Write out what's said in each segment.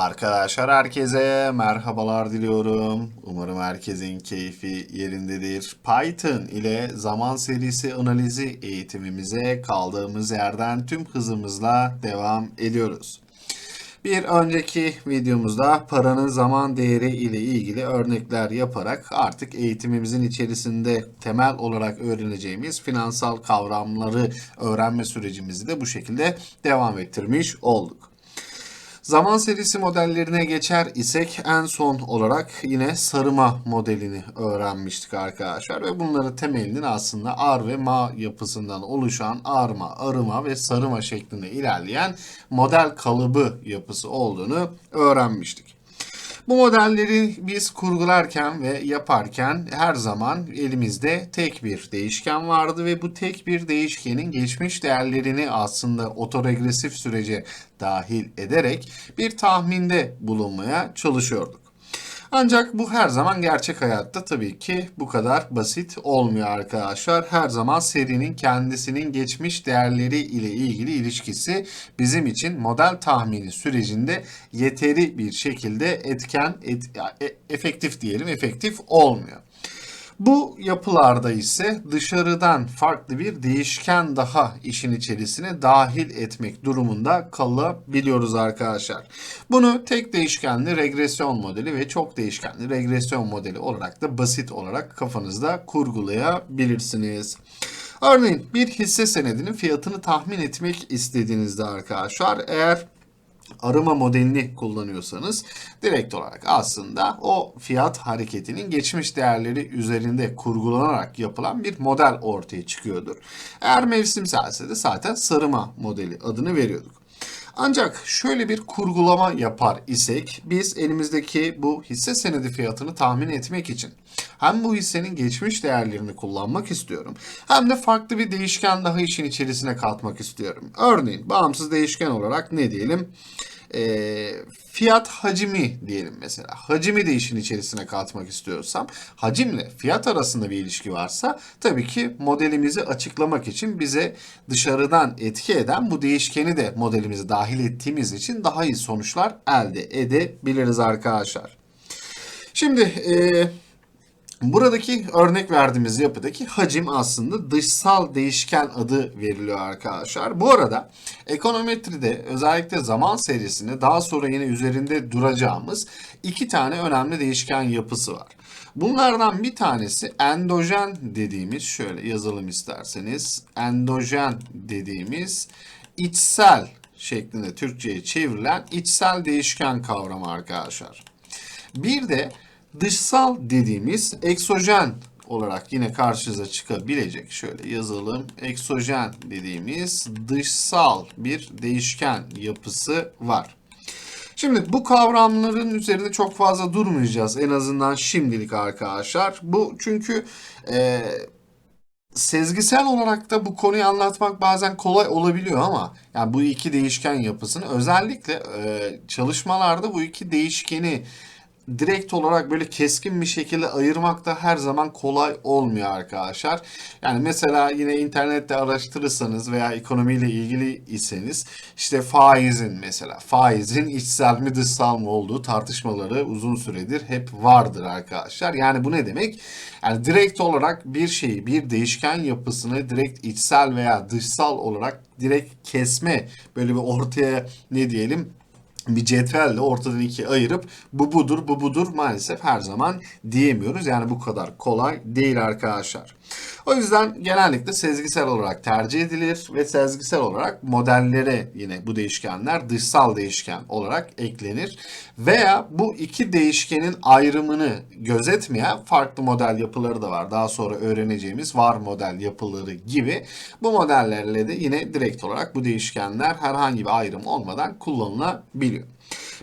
Arkadaşlar herkese merhabalar diliyorum. Umarım herkesin keyfi yerindedir. Python ile zaman serisi analizi eğitimimize kaldığımız yerden tüm hızımızla devam ediyoruz. Bir önceki videomuzda paranın zaman değeri ile ilgili örnekler yaparak artık eğitimimizin içerisinde temel olarak öğreneceğimiz finansal kavramları öğrenme sürecimizi de bu şekilde devam ettirmiş olduk. Zaman serisi modellerine geçer isek en son olarak yine sarıma modelini öğrenmiştik arkadaşlar ve bunların temelinin aslında ar ve ma yapısından oluşan arma, arıma ve sarıma şeklinde ilerleyen model kalıbı yapısı olduğunu öğrenmiştik. Bu modelleri biz kurgularken ve yaparken her zaman elimizde tek bir değişken vardı ve bu tek bir değişkenin geçmiş değerlerini aslında otoregresif sürece dahil ederek bir tahminde bulunmaya çalışıyorduk. Ancak bu her zaman gerçek hayatta tabii ki bu kadar basit olmuyor arkadaşlar. Her zaman serinin kendisinin geçmiş değerleri ile ilgili ilişkisi bizim için model tahmini sürecinde yeteri bir şekilde etken, et, e- efektif diyelim, efektif olmuyor. Bu yapılarda ise dışarıdan farklı bir değişken daha işin içerisine dahil etmek durumunda kalabiliyoruz arkadaşlar. Bunu tek değişkenli regresyon modeli ve çok değişkenli regresyon modeli olarak da basit olarak kafanızda kurgulayabilirsiniz. Örneğin bir hisse senedinin fiyatını tahmin etmek istediğinizde arkadaşlar eğer arama modelini kullanıyorsanız direkt olarak aslında o fiyat hareketinin geçmiş değerleri üzerinde kurgulanarak yapılan bir model ortaya çıkıyordur. Eğer mevsimselse de zaten sarıma modeli adını veriyorduk. Ancak şöyle bir kurgulama yapar isek biz elimizdeki bu hisse senedi fiyatını tahmin etmek için hem bu hissenin geçmiş değerlerini kullanmak istiyorum hem de farklı bir değişken daha işin içerisine katmak istiyorum. Örneğin bağımsız değişken olarak ne diyelim? E, fiyat hacmi diyelim mesela. Hacmi de işin içerisine katmak istiyorsam hacimle fiyat arasında bir ilişki varsa tabii ki modelimizi açıklamak için bize dışarıdan etki eden bu değişkeni de modelimize dahil ettiğimiz için daha iyi sonuçlar elde edebiliriz arkadaşlar. Şimdi eee Buradaki örnek verdiğimiz yapıdaki hacim aslında dışsal değişken adı veriliyor arkadaşlar. Bu arada ekonometride özellikle zaman serisinde daha sonra yine üzerinde duracağımız iki tane önemli değişken yapısı var. Bunlardan bir tanesi endojen dediğimiz şöyle yazalım isterseniz endojen dediğimiz içsel şeklinde Türkçe'ye çevrilen içsel değişken kavramı arkadaşlar. Bir de dışsal dediğimiz eksojen olarak yine karşınıza çıkabilecek. Şöyle yazalım. Eksojen dediğimiz dışsal bir değişken yapısı var. Şimdi bu kavramların üzerinde çok fazla durmayacağız en azından şimdilik arkadaşlar. Bu çünkü e, sezgisel olarak da bu konuyu anlatmak bazen kolay olabiliyor ama yani bu iki değişken yapısını özellikle e, çalışmalarda bu iki değişkeni direkt olarak böyle keskin bir şekilde ayırmak da her zaman kolay olmuyor arkadaşlar. Yani mesela yine internette araştırırsanız veya ekonomiyle ilgili iseniz işte faizin mesela faizin içsel mi dışsal mı olduğu tartışmaları uzun süredir hep vardır arkadaşlar. Yani bu ne demek? Yani direkt olarak bir şeyi bir değişken yapısını direkt içsel veya dışsal olarak direkt kesme böyle bir ortaya ne diyelim bir cetvelle ortadan ikiye ayırıp bu budur bu budur maalesef her zaman diyemiyoruz. Yani bu kadar kolay değil arkadaşlar. O yüzden genellikle sezgisel olarak tercih edilir ve sezgisel olarak modellere yine bu değişkenler dışsal değişken olarak eklenir. Veya bu iki değişkenin ayrımını gözetmeyen farklı model yapıları da var. Daha sonra öğreneceğimiz var model yapıları gibi. Bu modellerle de yine direkt olarak bu değişkenler herhangi bir ayrım olmadan kullanılabiliyor.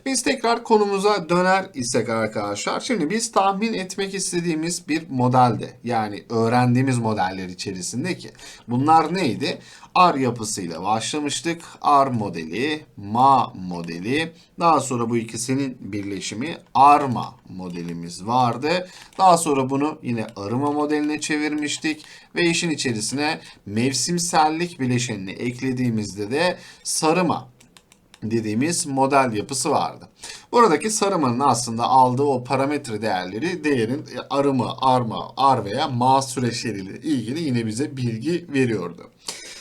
Biz tekrar konumuza döner isek arkadaşlar. Şimdi biz tahmin etmek istediğimiz bir modelde yani öğrendiğimiz modeller içerisindeki bunlar neydi? R yapısıyla başlamıştık. R modeli, MA modeli. Daha sonra bu ikisinin birleşimi ARMA modelimiz vardı. Daha sonra bunu yine arıma modeline çevirmiştik. Ve işin içerisine mevsimsellik bileşenini eklediğimizde de sarıma dediğimiz model yapısı vardı. Buradaki sarımanın aslında aldığı o parametre değerleri değerin arımı, arma, ar veya ma süreçleriyle ilgili yine bize bilgi veriyordu.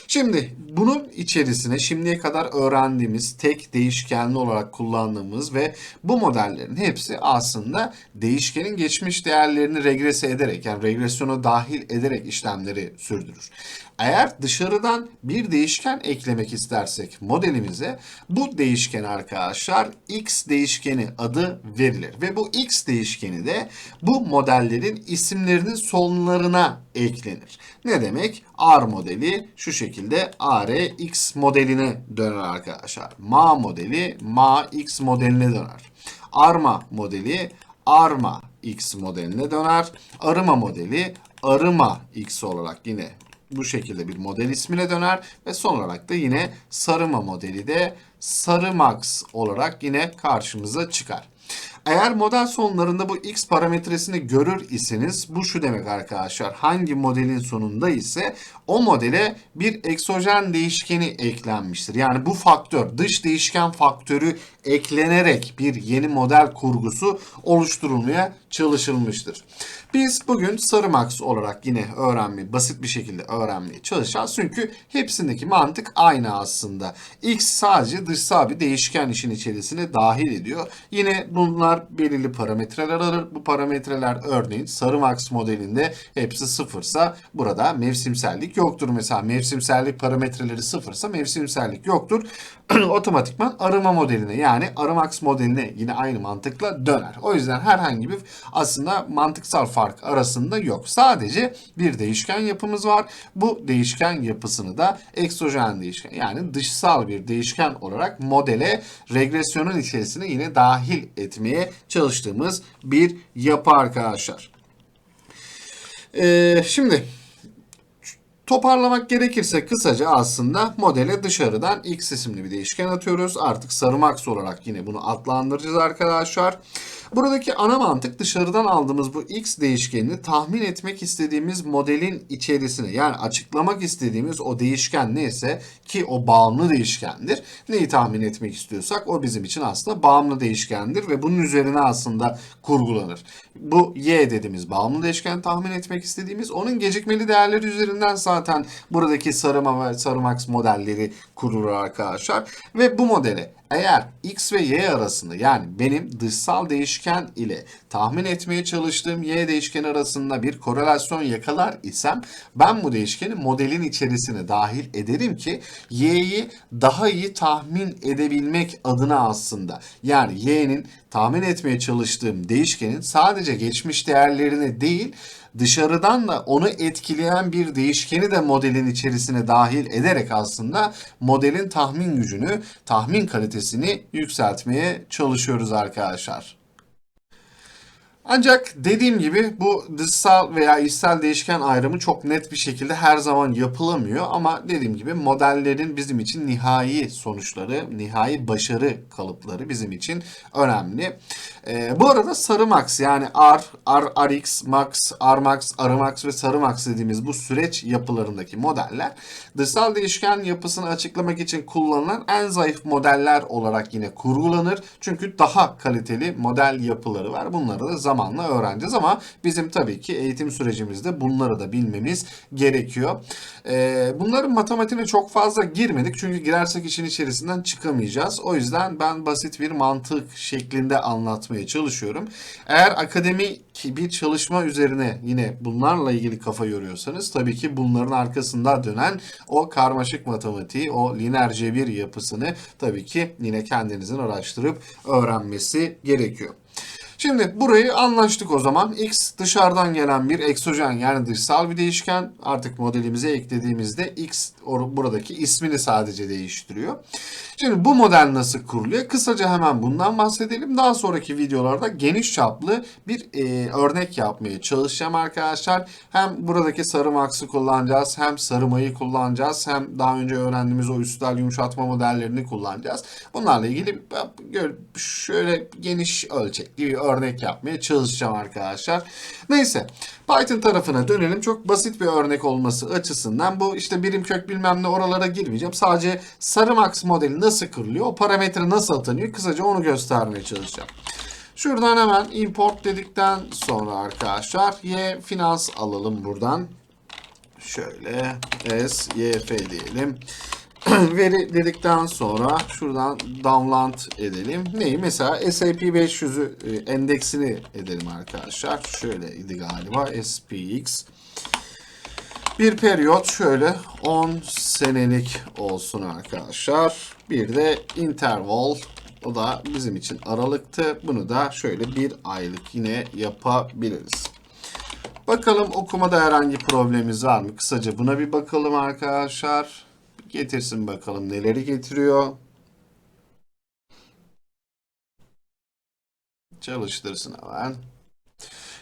Şimdi bunun içerisine şimdiye kadar öğrendiğimiz tek değişkenli olarak kullandığımız ve bu modellerin hepsi aslında değişkenin geçmiş değerlerini regrese ederek yani regresyona dahil ederek işlemleri sürdürür. Eğer dışarıdan bir değişken eklemek istersek modelimize bu değişken arkadaşlar x değişkeni adı verilir. Ve bu x değişkeni de bu modellerin isimlerinin sonlarına eklenir. Ne demek? R modeli şu şekilde ARX modeline döner arkadaşlar. Ma modeli Ma X modeline döner. Arma modeli Arma X modeline döner. Arıma modeli Arıma X olarak yine bu şekilde bir model ismine döner ve son olarak da yine Sarıma modeli de Sarımax olarak yine karşımıza çıkar. Eğer model sonlarında bu x parametresini görür iseniz bu şu demek arkadaşlar. Hangi modelin sonunda ise o modele bir eksojen değişkeni eklenmiştir. Yani bu faktör dış değişken faktörü eklenerek bir yeni model kurgusu oluşturulmaya çalışılmıştır. Biz bugün Sarımax olarak yine öğrenmeyi, basit bir şekilde öğrenmeye çalışacağız. Çünkü hepsindeki mantık aynı aslında. X sadece dışsal bir değişken işin içerisine dahil ediyor. Yine bunlar belirli parametreler alır. Bu parametreler örneğin Sarımax modelinde hepsi sıfırsa burada mevsimsellik yoktur. Mesela mevsimsellik parametreleri sıfırsa mevsimsellik yoktur. Otomatikman arıma modeline yani Arımax modeline yine aynı mantıkla döner. O yüzden herhangi bir aslında mantıksal fark arasında yok. Sadece bir değişken yapımız var. Bu değişken yapısını da eksojen değişken yani dışsal bir değişken olarak modele regresyonun içerisine yine dahil etmeye çalıştığımız bir yapı arkadaşlar. Ee, şimdi Toparlamak gerekirse kısaca aslında modele dışarıdan x isimli bir değişken atıyoruz. Artık sarımax olarak yine bunu adlandıracağız arkadaşlar. Buradaki ana mantık dışarıdan aldığımız bu x değişkenini tahmin etmek istediğimiz modelin içerisine yani açıklamak istediğimiz o değişken neyse ki o bağımlı değişkendir. Neyi tahmin etmek istiyorsak o bizim için aslında bağımlı değişkendir ve bunun üzerine aslında kurgulanır. Bu y dediğimiz bağımlı değişken tahmin etmek istediğimiz onun gecikmeli değerleri üzerinden zaten buradaki sarıma ve sarımax modelleri kurulur arkadaşlar. Ve bu modele eğer x ve y arasında yani benim dışsal değişken ile tahmin etmeye çalıştığım y değişken arasında bir korelasyon yakalar isem ben bu değişkeni modelin içerisine dahil ederim ki y'yi daha iyi tahmin edebilmek adına aslında. Yani y'nin tahmin etmeye çalıştığım değişkenin sadece geçmiş değerlerini değil dışarıdan da onu etkileyen bir değişkeni de modelin içerisine dahil ederek aslında modelin tahmin gücünü, tahmin kalitesini yükseltmeye çalışıyoruz arkadaşlar. Ancak dediğim gibi bu dışsal veya içsel değişken ayrımı çok net bir şekilde her zaman yapılamıyor. Ama dediğim gibi modellerin bizim için nihai sonuçları, nihai başarı kalıpları bizim için önemli. Ee, bu arada sarı max yani R, R, RX, Max, RMax, RMax ve sarı max dediğimiz bu süreç yapılarındaki modeller dışsal değişken yapısını açıklamak için kullanılan en zayıf modeller olarak yine kurgulanır. Çünkü daha kaliteli model yapıları var. Bunları da zaman zamanla öğreneceğiz ama bizim tabii ki eğitim sürecimizde bunları da bilmemiz gerekiyor. Ee, bunların matematiğine çok fazla girmedik çünkü girersek işin içerisinden çıkamayacağız. O yüzden ben basit bir mantık şeklinde anlatmaya çalışıyorum. Eğer akademik bir çalışma üzerine yine bunlarla ilgili kafa yoruyorsanız tabii ki bunların arkasında dönen o karmaşık matematiği, o lineer cebir yapısını tabii ki yine kendinizin araştırıp öğrenmesi gerekiyor. Şimdi burayı anlaştık o zaman. X dışarıdan gelen bir eksojen yani dışsal bir değişken. Artık modelimize eklediğimizde X buradaki ismini sadece değiştiriyor. Şimdi bu model nasıl kuruluyor? Kısaca hemen bundan bahsedelim. Daha sonraki videolarda geniş çaplı bir e, örnek yapmaya çalışacağım arkadaşlar. Hem buradaki sarı maksı kullanacağız, hem sarımayı kullanacağız, hem daha önce öğrendiğimiz o üstel yumuşatma modellerini kullanacağız. Bunlarla ilgili şöyle geniş ölçekli bir örnek yapmaya çalışacağım arkadaşlar. Neyse Python tarafına dönelim. Çok basit bir örnek olması açısından bu işte birim kök bilmem ne oralara girmeyeceğim. Sadece Sarımax modeli nasıl kırılıyor, o parametre nasıl atanıyor kısaca onu göstermeye çalışacağım. Şuradan hemen import dedikten sonra arkadaşlar y finans alalım buradan. Şöyle s yf diyelim. Veri dedikten sonra şuradan download edelim. Neyi? Mesela SAP 500'ü e, endeksini edelim arkadaşlar. Şöyle idi galiba SPX. Bir periyot şöyle 10 senelik olsun arkadaşlar. Bir de interval o da bizim için aralıktı. Bunu da şöyle bir aylık yine yapabiliriz. Bakalım okumada herhangi problemimiz var mı? Kısaca buna bir bakalım arkadaşlar. Getirsin bakalım neleri getiriyor. Çalıştırsın hemen.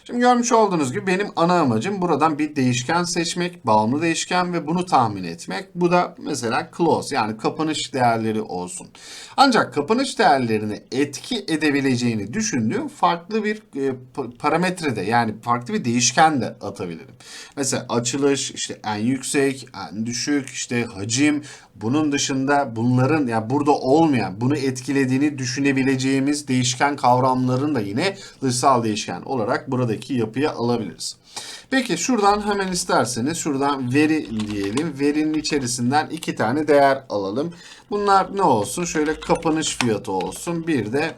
Şimdi görmüş olduğunuz gibi benim ana amacım buradan bir değişken seçmek, bağımlı değişken ve bunu tahmin etmek. Bu da mesela close yani kapanış değerleri olsun. Ancak kapanış değerlerini etki edebileceğini düşündüğüm farklı bir e, parametrede yani farklı bir değişken de atabilirim. Mesela açılış, işte en yüksek, en düşük, işte hacim, bunun dışında bunların yani burada olmayan, bunu etkilediğini düşünebileceğimiz değişken kavramların da yine dışsal değişken olarak buradaki yapıya alabiliriz. Peki şuradan hemen isterseniz şuradan veri diyelim. Verinin içerisinden iki tane değer alalım. Bunlar ne olsun? Şöyle kapanış fiyatı olsun. Bir de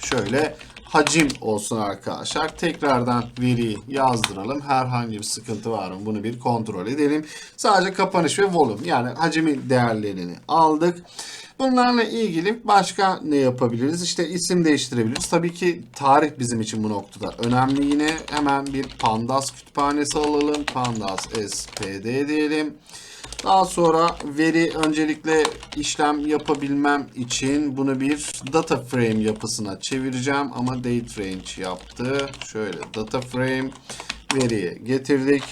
şöyle hacim olsun arkadaşlar. Tekrardan veriyi yazdıralım. Herhangi bir sıkıntı var mı? Bunu bir kontrol edelim. Sadece kapanış ve volüm yani hacimin değerlerini aldık. Bunlarla ilgili başka ne yapabiliriz? İşte isim değiştirebiliriz. Tabii ki tarih bizim için bu noktada önemli yine. Hemen bir pandas kütüphanesi alalım. Pandas spd diyelim. Daha sonra veri öncelikle işlem yapabilmem için bunu bir data frame yapısına çevireceğim ama date range yaptı. Şöyle data frame veriye getirdik.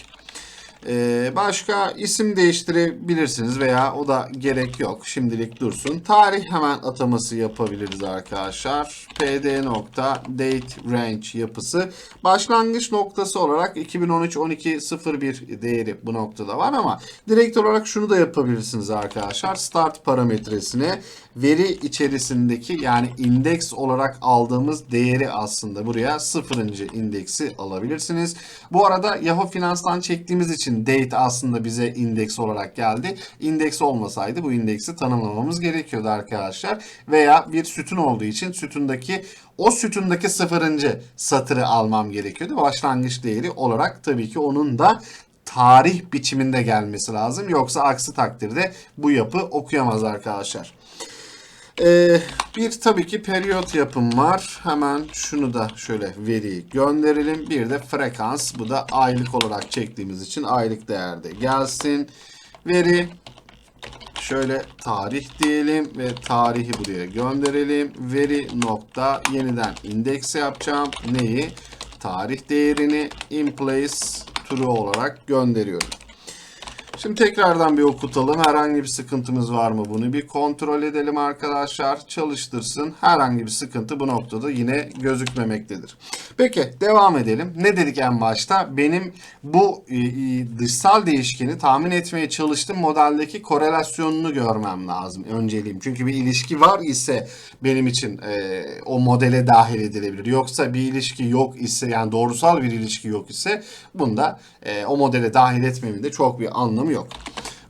Ee, başka isim değiştirebilirsiniz veya o da gerek yok. Şimdilik dursun. Tarih hemen ataması yapabiliriz arkadaşlar. pd date range yapısı. Başlangıç noktası olarak 2013-12-01 değeri bu noktada var ama direkt olarak şunu da yapabilirsiniz arkadaşlar. Start parametresine veri içerisindeki yani indeks olarak aldığımız değeri aslında buraya sıfırıncı indeksi alabilirsiniz. Bu arada Yahoo Finans'tan çektiğimiz için date aslında bize indeks olarak geldi. İndeks olmasaydı bu indeksi tanımlamamız gerekiyordu arkadaşlar. Veya bir sütun olduğu için sütundaki o sütundaki sıfırıncı satırı almam gerekiyordu. Başlangıç değeri olarak tabii ki onun da tarih biçiminde gelmesi lazım. Yoksa aksi takdirde bu yapı okuyamaz arkadaşlar. Ee, bir tabii ki periyot yapım var. Hemen şunu da şöyle veriyi gönderelim. Bir de frekans. Bu da aylık olarak çektiğimiz için aylık değerde gelsin. Veri şöyle tarih diyelim ve tarihi buraya gönderelim. Veri nokta yeniden indeks yapacağım. Neyi? Tarih değerini in place true olarak gönderiyorum. Şimdi tekrardan bir okutalım. Herhangi bir sıkıntımız var mı? Bunu bir kontrol edelim arkadaşlar. Çalıştırsın. Herhangi bir sıkıntı bu noktada yine gözükmemektedir. Peki devam edelim. Ne dedik en başta? Benim bu e, e, dışsal değişkeni tahmin etmeye çalıştığım modeldeki korelasyonunu görmem lazım. Önceliğim. Çünkü bir ilişki var ise benim için e, o modele dahil edilebilir. Yoksa bir ilişki yok ise yani doğrusal bir ilişki yok ise bunda e, o modele dahil etmemin de çok bir anlamı yok.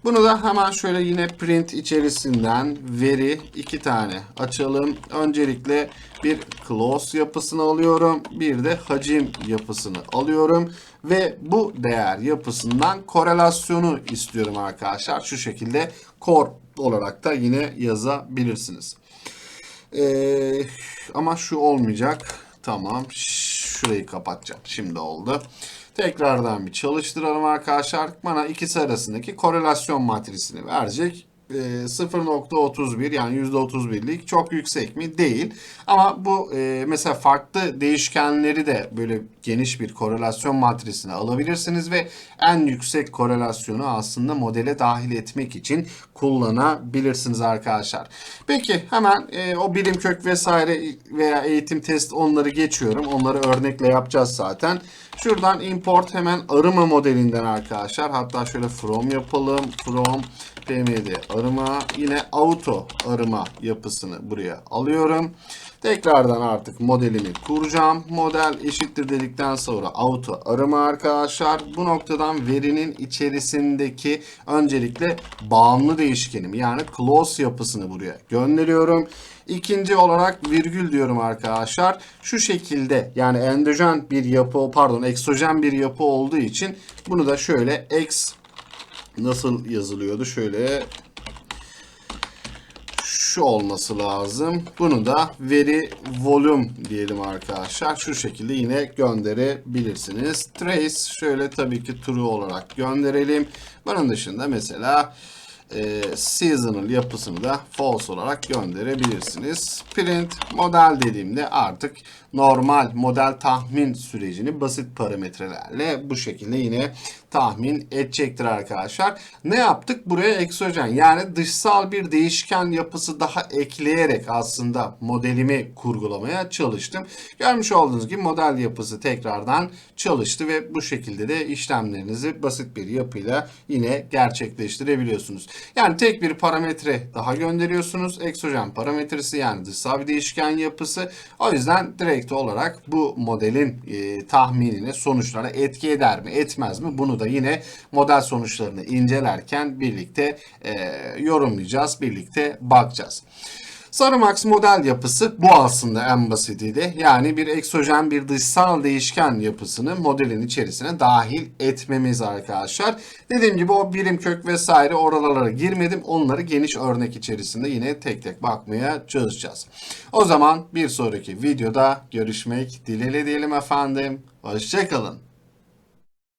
Bunu da hemen şöyle yine print içerisinden veri iki tane açalım. Öncelikle bir close yapısını alıyorum. Bir de hacim yapısını alıyorum. Ve bu değer yapısından korelasyonu istiyorum arkadaşlar. Şu şekilde core olarak da yine yazabilirsiniz. Ee, ama şu olmayacak. Tamam. Şurayı kapatacağım. Şimdi oldu. Tekrardan bir çalıştıralım arkadaşlar. Bana ikisi arasındaki korelasyon matrisini verecek. e, 0.31 yani %31'lik çok yüksek mi? Değil. Ama bu e, mesela farklı değişkenleri de böyle geniş bir korelasyon matrisine alabilirsiniz ve en yüksek korelasyonu aslında modele dahil etmek için kullanabilirsiniz arkadaşlar. Peki hemen e, o birim kök vesaire veya eğitim test onları geçiyorum. Onları örnekle yapacağız zaten. Şuradan import hemen arıma modelinden arkadaşlar. Hatta şöyle from yapalım. From pmd arıma yine auto arıma yapısını buraya alıyorum. Tekrardan artık modelimi kuracağım. Model eşittir dedikten sonra auto arama arkadaşlar. Bu noktadan verinin içerisindeki öncelikle bağımlı değişkenim yani close yapısını buraya gönderiyorum. İkinci olarak virgül diyorum arkadaşlar. Şu şekilde yani endojen bir yapı pardon eksojen bir yapı olduğu için bunu da şöyle x nasıl yazılıyordu? Şöyle şu olması lazım. Bunu da veri volüm diyelim arkadaşlar. Şu şekilde yine gönderebilirsiniz. Trace şöyle tabii ki true olarak gönderelim. Bunun dışında mesela e, seasonal yapısını da false olarak gönderebilirsiniz. Print model dediğimde artık normal model tahmin sürecini basit parametrelerle bu şekilde yine tahmin edecektir arkadaşlar. Ne yaptık? Buraya eksojen yani dışsal bir değişken yapısı daha ekleyerek aslında modelimi kurgulamaya çalıştım. Görmüş olduğunuz gibi model yapısı tekrardan çalıştı ve bu şekilde de işlemlerinizi basit bir yapıyla yine gerçekleştirebiliyorsunuz. Yani tek bir parametre daha gönderiyorsunuz. Eksojen parametresi yani dışsal bir değişken yapısı. O yüzden direkt olarak bu modelin e, tahminine sonuçlara etki eder mi etmez mi bunu da yine model sonuçlarını incelerken birlikte e, yorumlayacağız, birlikte bakacağız. Sarımax model yapısı bu aslında en basitiyle. Yani bir eksojen bir dışsal değişken yapısını modelin içerisine dahil etmemiz arkadaşlar. Dediğim gibi o birim kök vesaire oralara girmedim. Onları geniş örnek içerisinde yine tek tek bakmaya çalışacağız. O zaman bir sonraki videoda görüşmek dileğiyle diyelim efendim. Hoşçakalın.